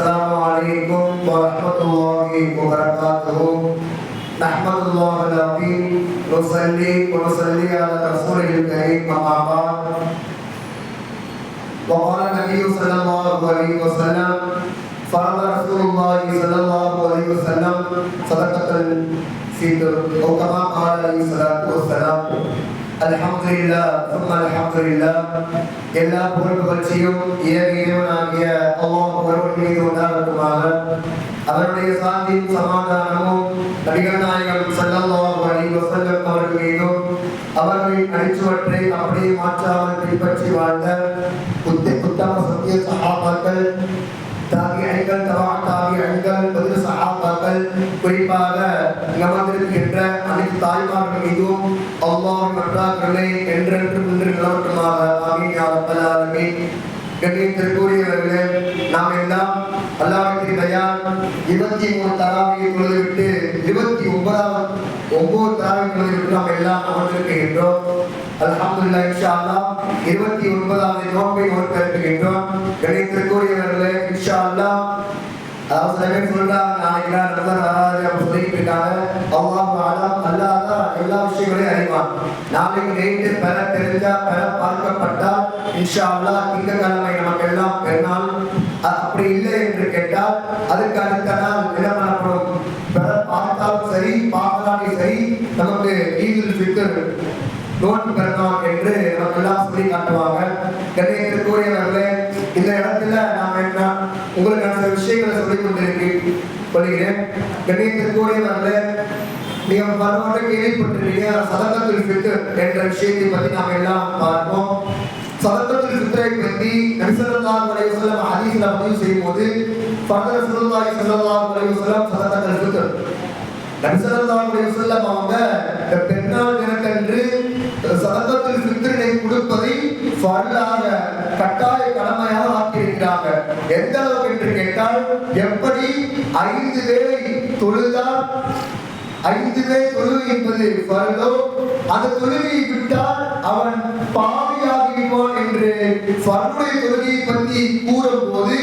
السلام عليكم ورحمة الله وبركاته. نحمد الله العظيم. نصلي ونصلي على رسوله الكريم أما بعد. وقال النبي صلى الله عليه وسلم فرض رسول الله صلى الله عليه وسلم صدقة الفطر أو كما قال عليه والسلام அல்ஹம்துலில்லா சும்ம அல்ஹம்துலில்லா எல்லா புகழ் பற்றியும் இறைவனாகிய அல்லாஹ் ஒருவன் மீது உண்டாகட்டுமாக. அவருடைய சாந்தியும் சமாதானமும் நபிகள் நாயகம் சல்லல்லாஹு அலைஹி வஸல்லம் அவர்கள் மீதும் அவர்களின் அடிச்சுவற்றை அப்படியே மாற்றாமல் பின்பற்றி வாழ்ந்த கண்ணியத்திற்குரியவர்களே நாம் எல்லாம் தயார். இருபத்தி மூணு தராவியை தொழுதுவிட்டு இருபத்தி ஒன்பதாவது ஒன்பது தராவை தொழுதுவிட்டு நாம் எல்லாம் அமர்ந்திருக்கின்றோம். அல்ஹம்துலில்லாஹ் இன்ஷா அல்லாஹ் இருபத்தி ஒன்பதாவது நோன்பை நோக்கிருக்கின்றோம் கண்ணியத்திற்குரியவர்களே இன்ஷா அல்லாஹ் அதாவது சில பேர் சொல்றாங்க நாளைக்கு நான் சொல்லிட்டு இருக்காங்க. அல்லாஹ் ஆலம் அல்லாஹ் எல்லா விஷயங்களையும் அறிவான். நாளைக்கு நைட்டு பெற தெரிஞ்சா பெற பார்க்கப்பட்டால் இன்ஷா அல்லாஹ் திங்கக்கிழமை நமக்கு எல்லாம் பெருநாள் அப்படி இல்லை என்று கேட்டால் அதுக்கு அடுத்த நாள் என்ன பண்ணப்படும்? பார்த்தாலும் சரி பார்க்கலாமே சரி நமக்கு ஈதில் ஃபித்ர் நோட்டு பெறலாம் என்று நமக்கு எல்லாம் சொல்லி காட்டுவாங்க. கண்ணியத்திற்குரியவர்களே இந்த இடத்துல நாம் என்ன உங்களுக்கு அந்த விஷயங்களை சொல்லிக் கொண்டிருக்கு சொல்லுகிறேன் கண்ணியத்திற்குரியவர்களே நீங்க பரவாயில்ல கேள்விப்பட்டிருக்கீங்க சதகத்தில் ஃபித்ர் என்ற விஷயத்தை பற்றி நாம் எல்லாம் பார்ப்போம். சதகத்துல் ஃபித்ரை பற்றி நபிசல்லாஹு அலைஹி வஸல்லம் ஹதீஸ்ல பதிவு செய்யும்போது ஃபர்தர் ரசூலுல்லாஹி ஸல்லல்லாஹு அலைஹி வஸல்லம் சதகத்துல் ஃபித்ர் நபிசல்லாஹு அலைஹி வஸல்லம் அவங்க இந்த பெருநாள் தினத்தன்று சதகத்துல் ஃபித்ரினை கொடுப்பதை ஃபர்லாக கட்டாய கடமையாக ஆக்கியிருக்கிறாங்க எந்த அளவுக்கு என்று கேட்டால் எப்படி ஐந்து வேளை தொழுதால் ஐந்து தொழுகை என்பது ஃபர்லோ அந்த தொழுகையை விட்டால் அவன் பாவியாகிவிடுவான் என்று பரனுடைய தொழுகையை பற்றி கூறும் போது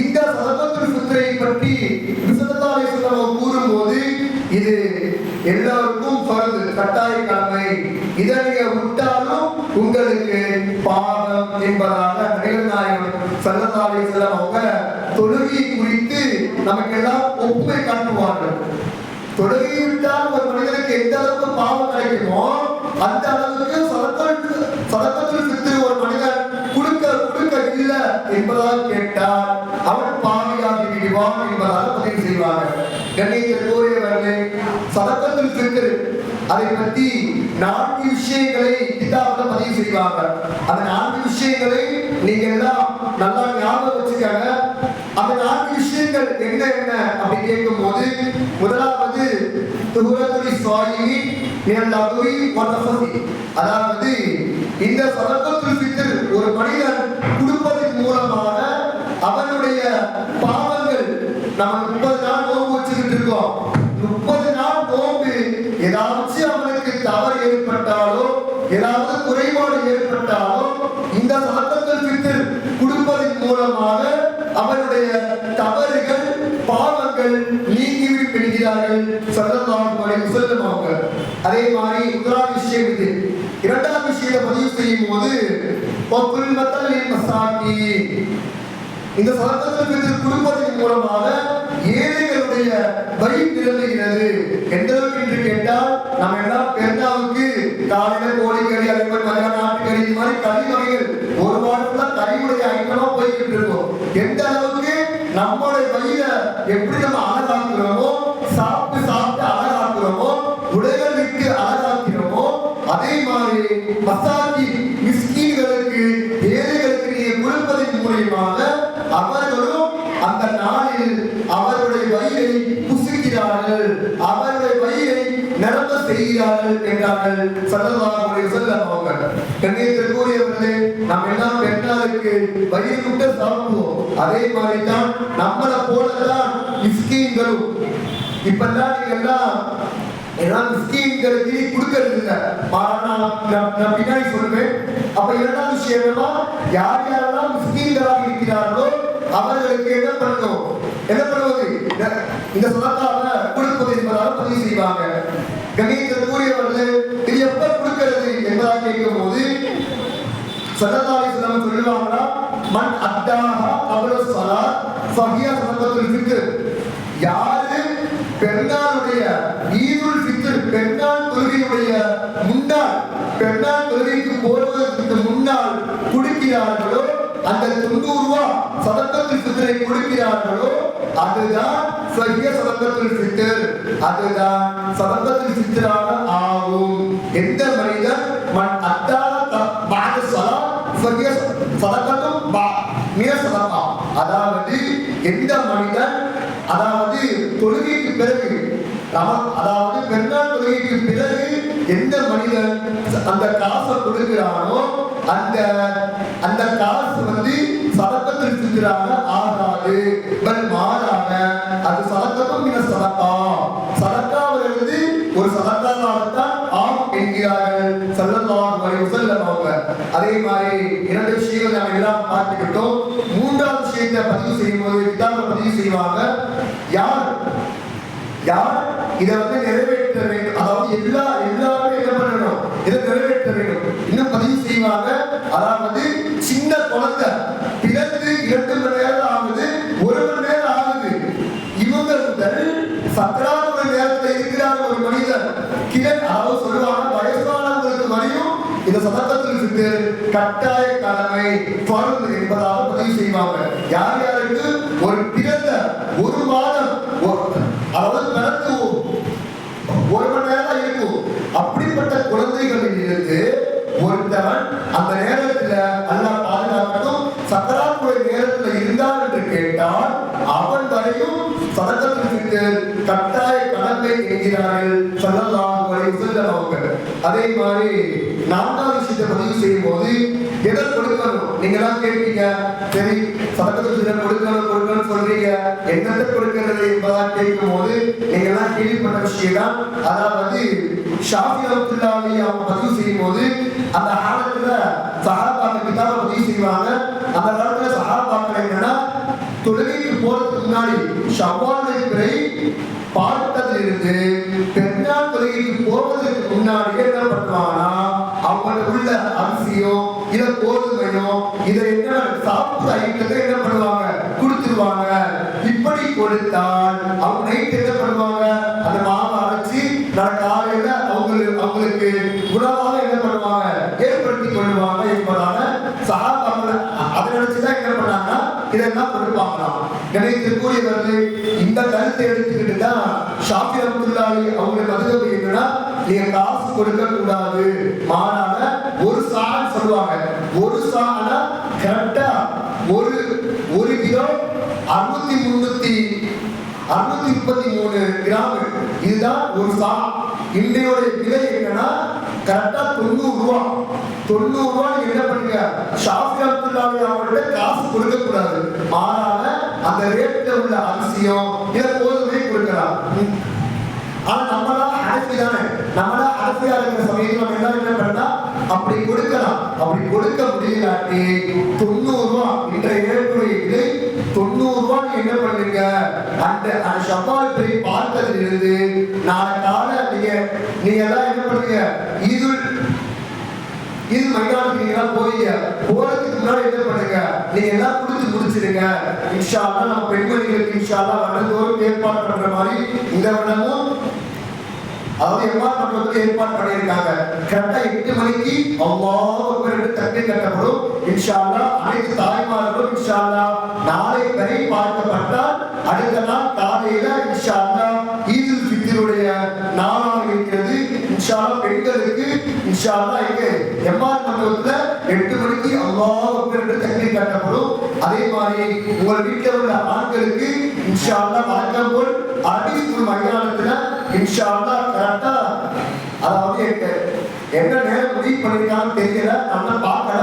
இந்த சதகத்துல் ஃபித்ரை பற்றி விசதத்தாலை கூறும் கூறும்போது இது எல்லாருக்கும் பரது கட்டாய கடமை. இதை விட்டாலும் உங்களுக்கு பாவம் என்பதாக நிகழ்நாயகம் நாயகம் ஸல்லல்லாஹு அவங்க தொழுகை குறித்து நமக்கெல்லாம் ஒப்புமை காட்டுவார்கள். தொழுகை விட்டால் ஒரு மனிதனுக்கு எந்த அளவுக்கு பாவம் கிடைக்குமோ அந்த அளவுக்கு சதக்கத்தில் சதக்கத்தில் சித்து ஒரு மனிதன் கொடுக்க கொடுக்க இல்லை என்பதாக கேட்டால் அவன் பாவியாகி விடுவான் என்பதாக பதிவு செய்வாங்க கண்ணியத்தில் கூறியவர்களே சதக்கத்தில் சித்து அதை பற்றி நான்கு விஷயங்களை கிதாபில் பதிவு செய்வாங்க அந்த நான்கு விஷயங்களை நீங்க எல்லாம் நல்லா ஞாபகம் வச்சுக்காங்க. அந்த நான்கு விஷயங்கள் என்ன என்ன அப்படி கேட்கும் போது முதலாவது துகுரத்துலி சுவாயினி இரண்டாவது வசதி அதாவது இந்த சதக்கத்துல் ஃபித்ர் ஒரு மனிதன் கொடுப்பதன் மூலமாக அவனுடைய பாவங்கள் நம்ம முப்பது நாள் நோம்பு வச்சுக்கிட்டு இருக்கோம். முப்பது நாள் நோம்பு ஏதாச்சும் அவனுக்கு தவறு ஏற்பட்டாலோ ஏதாவது குறைபாடு ஏற்பட்டாலோ இந்த சதக்கத்துல் ஃபித்ர் கொடுப்பதன் மூலமாக அவருடைய தவறுகள் பாவங்கள் நீங்கி விடுகிறார்கள். சல்லல்லாஹு அலைஹி அதே மாதிரி முதலாம் விஷயம் இது. இரண்டாம் விஷயத்தை பதிவு செய்யும் போது இந்த சதக்கத்தில் கொடுப்பதன் மூலமாக ஏழைகளுடைய வழி நிரம்புகிறது. எந்த அளவுக்கு என்று கேட்டால் நம்ம எல்லாம் பெருநாவுக்கு காலையில கோழிக்கறி அதே மாதிரி நாட்டுக்கறி இது மாதிரி கறி வகைகள் ஒரு வாரத்துல கறியுடைய ஐட்டமா போய்கிட்டு இருக்கோம். எந்த அளவுக்கு நம்மளுடைய வயிற எப்படி நம்ம அழகாக்குறோமோ நிரம்ப செய்கிறார்கள் என்றார்கள் சல்லல்லாஹு அலைஹி அவங்க கண்ணியத்தில் கூறியவர்களே நாம் எல்லாம் பெற்றாருக்கு வயிறு முட்ட சாப்பிடுவோம். அதே மாதிரி தான் நம்மளை போலதான் இஸ்கீன்களும் இப்பெல்லாம் நீங்க எல்லாம் எல்லாம் மிஸ்கீன்களுக்கு கொடுக்கறது இல்லை. நான் பின்னாடி சொல்லுவேன். அப்ப இரண்டாம் விஷயம் என்னன்னா யார் யாரெல்லாம் மிஸ்கீன்களாக இருக்கிறார்களோ அவர்களுக்கு என்ன பண்ணணும் என்ன பண்ணுவது? இந்த- இந்த கொடுப்பது அவர்களால் பதிவு செய்வாங்க. கணியத்தில் கூறியவர்கள் இது எப்ப கொடுக்கிறது என்பதாக கேட்கும் போது சல்லல்லாஹு சிலம் சொல்லுவாங்களா மண் அத்தாஹா கபல சலா ஃபஹிய சந்தத்தில் ஃபித்ர். யாரு பெருநாளுடைய ஈதுல் ஃபித்ர் பெருநாள் தொழுகையுடைய முன்னாள் பெருநாள் தொழுகைக்கு போடுவதற்கு முன்னால் கொடுக்கிறார்களோ அந்த தொண்ணூறு ரூபா சித்தரை கொடுக்கிறார்களோ அதுதான் சரிய சதக்கத்தில் சித்தர் அதுதான் சதக்கத்தில் சித்தராக ஆகும். எந்த மனிதன் அதாவது எந்த மனிதன் அதாவது தொழுகைக்கு பிறகு அதாவது பெண்ணா தொழுகைக்கு பிறகு எந்த மனிதன் அந்த காசை கொடுக்கிறானோ அந்த அந்த காசு வந்து சதக்கத்தில் சித்திராக ஆகாது. பட் மாறாக அது சதக்கத்தும் மிக சதக்கா. சதக்காவிலிருந்து ஒரு சதக்காகத்தான் ஆம் என்கிறார்கள். செல்லலாம் அலைஹி அவங்க அதே மாதிரி இரண்டு விஷயங்கள் நாம எல்லாம் பார்த்துக்கிட்டோம். மூன்றாவது விஷயத்தை பதிவு செய்யும் போது கிதாபை பதிவு செய்வாங்க. யார்? யார்? இதை வந்து நிறைவேற்ற வேண்டும். அதாவது எல்லா கடமை என்பதாக பதிவு செய்வாங்க. யார் யாருக்கு? ஒரு பிறந்த ஒரு மாதம் ஒரு- அதாவது பிறந்து ஒரு மணி நேரம் தான் இருக்கும். அப்படிப்பட்ட குழந்தைகளில் இருந்து ஒருத்தவன் அந்த நேரத்துல அல்லாஹ் பாதுகாக்கணும் சக்கராத்துடைய நேரத்துல இருந்தான் என்று கேட்டால் அவன் வரையும் சதக்கத்திற்கு கட்டாய கடமை என்கிறார்கள் சொல்லலாம் அதே மாதிரி நான்காவது விஷயத்தை பதிவு செய்யும் போது எதை கொடுக்கணும். நீங்க எல்லாம் கேட்பீங்க சரி சதக்கத்துக்கு கொடுக்கணும் கொடுக்கணும் சொல்றீங்க. என்னத்தை கொடுக்கிறது என்பதாக கேட்கும் போது நீங்க எல்லாம் கேள்விப்பட்ட விஷயம் தான் அதாவது ஷாஃபி அப்துல்லாவை அவங்க பதிவு செய்யும் போது அந்த காலத்துல சஹாபாக்கள் கிதாபை பதிவு செய்வாங்க. அந்த காலத்துல சஹாபாக்கள் என்னன்னா தொழுகைக்கு போறதுக்கு முன்னாடி ஷவ்வாலை பார்த்ததிலிருந்து பெருநாள் தொழுகைக்கு போவதற்கு முன்னாடி என்ன பண்ணுவாங்கன்னா அவங்களுக்கு உள்ள அரிசியோ இதை கோதுமையோ இதை என்ன சாப்பிட்டு ஐட்டத்தை என்ன பண்ணுவாங்க கொடுத்துருவாங்க. இப்படி கொடுத்தால் அவங்க நைட் என்ன பண்ணுவாங்க அந்த மாவை அரைச்சி நான் காலையில அவங்களுக்கு அவங்களுக்கு உணவாக என்ன பண்ணுவாங்க ஏற்படுத்தி கொள்வாங்க என்பதான சகாபாக்கள் அதை நினைச்சுதான் என்ன பண்ணாங்கன்னா இதெல்லாம் கொடுப்பாங்களாம். நினைத்து இந்த கருத்தை எடுத்துக்கிட்டு தான் ஷாஃபி அப்துல்லாஹி அவங்க மதுகபு என்னன்னா நீங்க காசு கொடுக்க கூடாது மாறாக ஒரு சான்னு சொல்லுவாங்க. ஒரு சானா கரெக்டா ஒரு ஒரு கிலோ அறுநூத்தி முன்னூத்தி அறுநூத்தி முப்பத்தி மூணு கிராம். இதுதான் ஒரு சா. இன்றையோட விலை என்னன்னா கரெக்டா தொண்ணூறு ரூபா. தொண்ணூறு ரூபா என்ன பண்ணுங்க? ஷாஃபி அப்துல்லாஹி அவங்கள்ட்ட காசு கொடுக்க கூடாது மாறாக அந்த ரேட்ல உள்ள அதிசயம் இல்ல கோதுமை கொடுக்கலாம். ஆனா நம்மளா அரிசி தானே? நம்மளா அரிசியா இருக்கிற சமயத்துல நம்ம எல்லாம் என்ன பண்ணா அப்படி கொடுக்கலாம். அப்படி கொடுக்க முடியலாட்டி தொண்ணூறு ரூபா இன்றைய ஏற்புடைய தொண்ணூறு ரூபா நீங்க என்ன பண்ணுங்க? அந்த அந்த ஷபால் பிரி பார்த்ததில் இருந்து நாளை கால நீங்க நீங்க எல்லாம் என்ன பண்ணுங்க? இது இது மைதானத்துக்கு நீங்க எல்லாம் போறீங்க போறதுக்கு முன்னாடி என்ன பண்ணுங்க? நீங்க எல்லாம் கொடுத்து முடிச்சிடுங்க இன்ஷா அல்லாஹ் நம்ம பெண்மணிகளுக்கு இன்ஷா அல்லாஹ் வருடந்தோறும் ஏற்பாடு பண்ற மாதிரி இந்த வருடமும் அதாவது எவ்வாறு மக்களுக்கு ஏற்பாடு பண்ணியிருக்காங்க. கரெக்டா எட்டு மணிக்கு அல்லாஹ் ரெண்டு தட்டு கட்டப்படும். இன்ஷால்லா அனைத்து தாய்மார்களும் இன்ஷால்லா நாளை வரை பார்க்கப்பட்டால் அடுத்த நாள் காலையில இன்ஷால்லா இன்ஷா அல்லாஹ் இங்க எட்டு மணிக்கு அல்லாவுக்கு ரெண்டு தண்ணி கட்டப்படும். அதே மாதிரி உங்கள் வீட்டில் உள்ள ஆண்களுக்கு இன்ஷால்லா அல்லாஹ் வழக்கம் போல் அரபி ஸ்கூல் இன்ஷால்லா கரெக்டா அதாவது என்ன நேரம் முடிவு பண்ணிருக்காங்கன்னு தெரியல நம்ம பார்க்கல.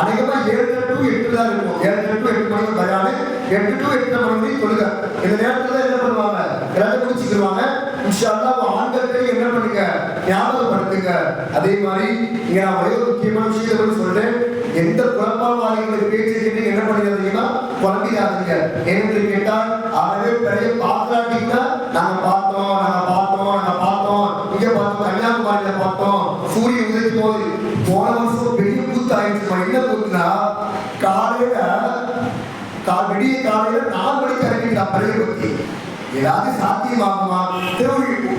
அநேகமா ஏழு டு எட்டு தான் இருக்கும். ஏழு டு எட்டு மணிக்கு பயானு எட்டு டு எட்டு மணி சொல்லுங்க இந்த நேரத்துல என்ன பண்ணுவாங்க? எல்லாத்தையும் முடிச்சுக்கிடுவாங்க. இன்ஷால்லா அல்லாஹ் ஆண்களுக்கு என்ன பண்ணுங்க? ஞாபகப்படுத்துங்க. அதே மாதிரி இங்க நான் ஒரே ஒரு முக்கியமான விஷயம் சொல்றேன். எந்த குழப்பவாதிகளுக்கு பேச்சு என்ன பண்ணிடாதீங்கன்னா குழம்பிடாதீங்க. என்று கேட்டால் அவரே பிறைய பார்க்கலாட்டிங்கன்னா நாங்க பார்த்தோம் நாங்க பார்த்தோம் நாங்க பார்த்தோம். இங்க பார்த்தோம் கன்னியாகுமரியில பார்த்தோம். சூரியன் உதிக்கும் போது போன வருஷம் பெரிய கூத்து ஆயிடுச்சு என்ன கூத்துனா காலையில கா விடிய காலையில நாலு மணிக்கு இறங்கிட்டா பழைய பத்தி ஏதாவது சாத்தியமாகுமா? திருவிழிப்பு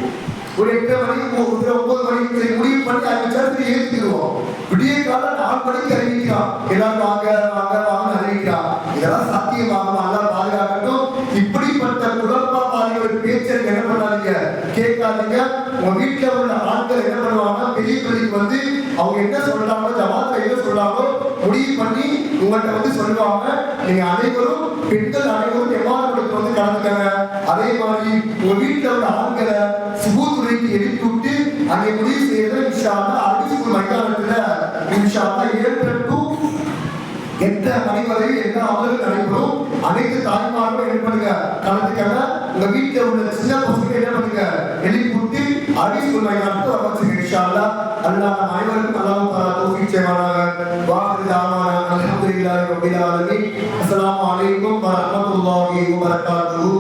ஒரு எட்டு மணிக்கு ஒரு ஒன்பது மணிக்கு முடிவு பண்ணி அந்த சேர்த்து ஏற்றிடுவோம் விடிய கால நாலு மணிக்கு அறிவிக்கிறான் எல்லாரும் வாங்க வாங்க வாங்க அறிவிக்கிறான் இதெல்லாம் சாத்தியமாகுமா. நல்லா பாதுகாக்கட்டும். இப்படிப்பட்ட குழப்பவாதிகள் பேச்சை என்ன பண்ணாதீங்க? கேட்காதீங்க. உங்க வீட்டுல உள்ள ஆட்கள் என்ன பண்ணுவாங்க பெரிய பெரியக்கு வந்து அவங்க என்ன சொல்றாங்களோ ஜமாத்துல என்ன சொல்றாங்களோ முடிவு பண்ணி உங்கள்கிட்ட வந்து சொல்லுவாங்க. நீங்க அனைவரும் பெண்கள் அனைவரும் எவ்வாறு வந்து கலந்துக்கங்க? அதே மாதிரி உங்க வீட்டுல உள்ள ஆண்களை சுபூத்துறைக்கு எதிர்த்துட்டு அங்கே முடிவு செய்யறது இன்ஷா அல்லாஹ் மைதானத்துல இன்ஷா அல்லாஹ் ஏழு டு எந்த மணி வரை என்ன அமல்கள் நடைபெறும்? அனைத்து தாய்மார்களும் என்ன பண்ணுங்க? கலந்துக்கங்க. உங்க வீட்டுல உள்ள சின்ன பசங்க என்ன பண்ணுங்க? எழுப்பிட்டு அடிச்சு அடிச்சுக்குள் மைதானத்துக்கு வர வச்சுங்க இன்ஷா அல்லாஹ் அனைவருக்கும் அல்லாஹ் தாலா தௌஃபீக் செய்வானாக. வாஹிரு தாவானா அல்ஹம்துலில்லாஹி ரப்பில் ஆலமீன். அஸ்ஸலாமு அலைக்கும் வரஹ்மத்துல்லாஹி வபரகாத்துஹு.